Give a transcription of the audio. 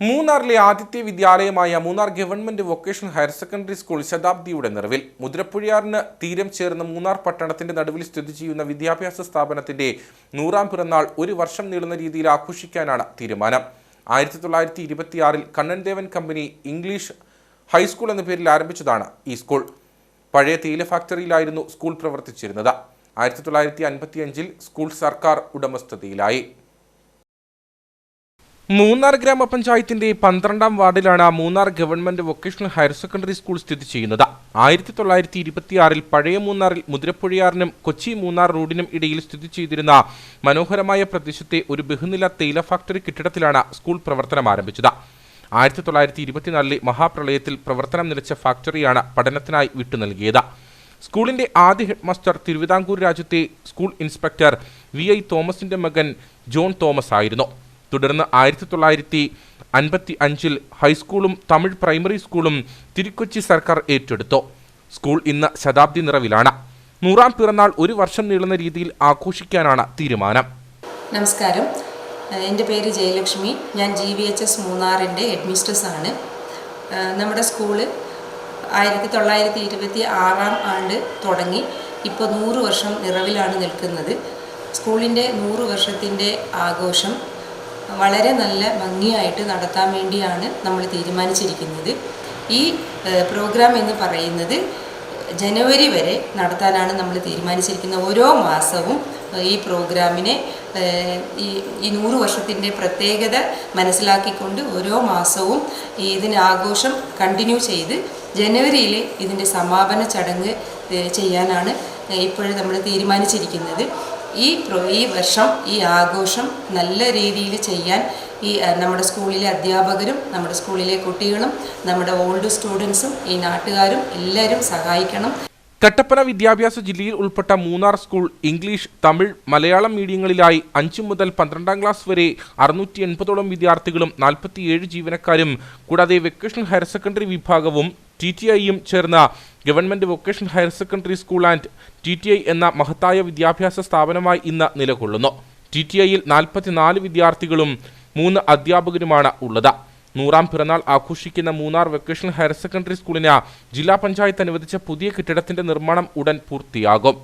മൂന്നാറിലെ ആദ്യത്തെ വിദ്യാലയമായ Munnar government vocational higher secondary school ശതാബ്ദിയുടെ നിറവിൽ മുദ്രപ്പുഴയാറിന് തീരം ചേർന്ന മൂന്നാർ പട്ടണത്തിന്റെ നടുവിൽ സ്ഥിതി ചെയ്യുന്ന വിദ്യാഭ്യാസ സ്ഥാപനത്തിന്റെ നൂറാം പിറന്നാൾ ഒരു വർഷം നീളുന്ന രീതിയിൽ ആഘോഷിക്കാനാണ് തീരുമാനം. ആയിരത്തി തൊള്ളായിരത്തി ഇരുപത്തിയാറിൽ കണ്ണൻദേവൻ കമ്പനി ഇംഗ്ലീഷ് ഹൈസ്കൂൾ എന്ന പേരിൽ ആരംഭിച്ചതാണ് ഈ സ്കൂൾ. പഴയ തേയില ഫാക്ടറിയിലായിരുന്നു സ്കൂൾ പ്രവർത്തിച്ചിരുന്നത്. ആയിരത്തി തൊള്ളായിരത്തി അൻപത്തിയഞ്ചിൽ സ്കൂൾ സർക്കാർ ഉടമസ്ഥതയിലായി. മൂന്നാർ ഗ്രാമപഞ്ചായത്തിന്റെ പന്ത്രണ്ടാം വാർഡിലാണ് Munnar government vocational higher secondary school സ്ഥിതി ചെയ്യുന്നത്. ആയിരത്തി തൊള്ളായിരത്തി ഇരുപത്തിയാറിൽ പഴയ മൂന്നാറിൽ മുതിരപ്പുഴയാറിനും കൊച്ചി മൂന്നാർ റോഡിനും ഇടയിൽ സ്ഥിതി ചെയ്തിരുന്ന മനോഹരമായ പ്രദേശത്തെ ഒരു ബഹുനില തേയില ഫാക്ടറി കെട്ടിടത്തിലാണ് സ്കൂൾ പ്രവർത്തനം ആരംഭിച്ചത്. ആയിരത്തി തൊള്ളായിരത്തി ഇരുപത്തിനാലിലെ മഹാപ്രളയത്തിൽ പ്രവർത്തനം നിലച്ച ഫാക്ടറിയാണ് പഠനത്തിനായി വിട്ടു നൽകിയത്. സ്കൂളിന്റെ ആദ്യ ഹെഡ്മാസ്റ്റർ തിരുവിതാംകൂർ രാജ്യത്തെ സ്കൂൾ ഇൻസ്പെക്ടർ വി ഐ തോമസിന്റെ മകൻ ജോൺ തോമസ് ആയിരുന്നു. തുടർന്ന് ആയിരത്തി തൊള്ളായിരത്തി അൻപത്തി അഞ്ചിൽ ഹൈസ്കൂളും തമിഴ് പ്രൈമറി സ്കൂളും തിരുക്കൊച്ചി സർക്കാർ ഏറ്റെടുത്തു. സ്കൂൾ ഇന്ന് ശതാബ്ദി നിറവിലാണ്. നൂറാം പിറന്നാൾ ഒരു വർഷം നീളുന്ന രീതിയിൽ ആഘോഷിക്കാനാണ് തീരുമാനം. നമസ്കാരം. എന്റെ പേര് ജയലക്ഷ്മി. ഞാൻ ജി വി എച്ച് എസ് മൂന്നാറിന്റെ ഹെഡ്മിസ്ട്രസ് ആണ് നമ്മുടെ സ്കൂൾ ആയിരത്തി തൊള്ളായിരത്തി ഇരുപത്തി ആറാം ആണ്ട് തുടങ്ങി. ഇപ്പോൾ നൂറ് വർഷം നിറവിലാണ് നിൽക്കുന്നത്. സ്കൂളിന്റെ നൂറ് വർഷത്തിന്റെ ആഘോഷം വളരെ നല്ല ഭംഗിയായിട്ട് നടത്താൻ വേണ്ടിയാണ് നമ്മൾ തീരുമാനിച്ചിരിക്കുന്നത്. ഈ പ്രോഗ്രാം എന്ന് പറയുന്നത് ജനുവരി വരെ നടത്താനാണ് നമ്മൾ തീരുമാനിച്ചിരിക്കുന്നത് ഓരോ മാസവും ഈ പ്രോഗ്രാമിനെ ഈ ഈ നൂറ് വർഷത്തിന്റെ പ്രത്യേകത മനസ്സിലാക്കിക്കൊണ്ട് ഓരോ മാസവും ഇതിന് ആഘോഷം കണ്ടിന്യൂ ചെയ്ത് ജനുവരിയിൽ ഇതിന്റെ സമാപന ചടങ്ങ് ചെയ്യാനാണ് ഇപ്പോഴും നമ്മൾ തീരുമാനിച്ചിരിക്കുന്നത്. ഈ ഈ വർഷം ഈ ആഘോഷം നല്ല രീതിയിൽ ചെയ്യാൻ ഈ നമ്മുടെ സ്കൂളിലെ അധ്യാപകരും നമ്മുടെ സ്കൂളിലെ കുട്ടികളും നമ്മുടെ ഓൾഡ് സ്റ്റുഡൻസും ഈ നാട്ടുകാരും എല്ലാവരും സഹായിക്കണം. കട്ടപ്പന വിദ്യാഭ്യാസ ജില്ലയിൽ ഉൾപ്പെട്ട മൂന്നാർ സ്കൂൾ ഇംഗ്ലീഷ് തമിഴ് മലയാളം മീഡിയങ്ങളിലായി അഞ്ചു മുതൽ പന്ത്രണ്ടാം ക്ലാസ് വരെ അറുന്നൂറ്റി എൺപതോളം വിദ്യാർത്ഥികളും നാൽപ്പത്തിയേഴ് ജീവനക്കാരും കൂടാതെ വെക്കേഷണൽ ഹയർ സെക്കൻഡറി വിഭാഗവും ടി ടി ഐയും ചേർന്ന government vocational higher secondary school and T T I എന്ന മഹത്തായ വിദ്യാഭ്യാസ സ്ഥാപനമായി ഇന്ന് നിലകൊള്ളുന്നു. ടി ടി ഐയിൽ നാൽപ്പത്തിനാല് വിദ്യാർത്ഥികളും മൂന്ന് അധ്യാപകരുമാണ് ഉള്ളത്. നൂറാം പിറന്നാൾ ആഘോഷിക്കുന്ന മൂന്നാർ വൊക്കേഷണൽ ഹയർ സെക്കൻഡറി സ്കൂളിന് ജില്ലാ പഞ്ചായത്ത് അനുവദിച്ച പുതിയ കെട്ടിടത്തിന്റെ നിർമ്മാണം ഉടൻ പൂർത്തിയാകും.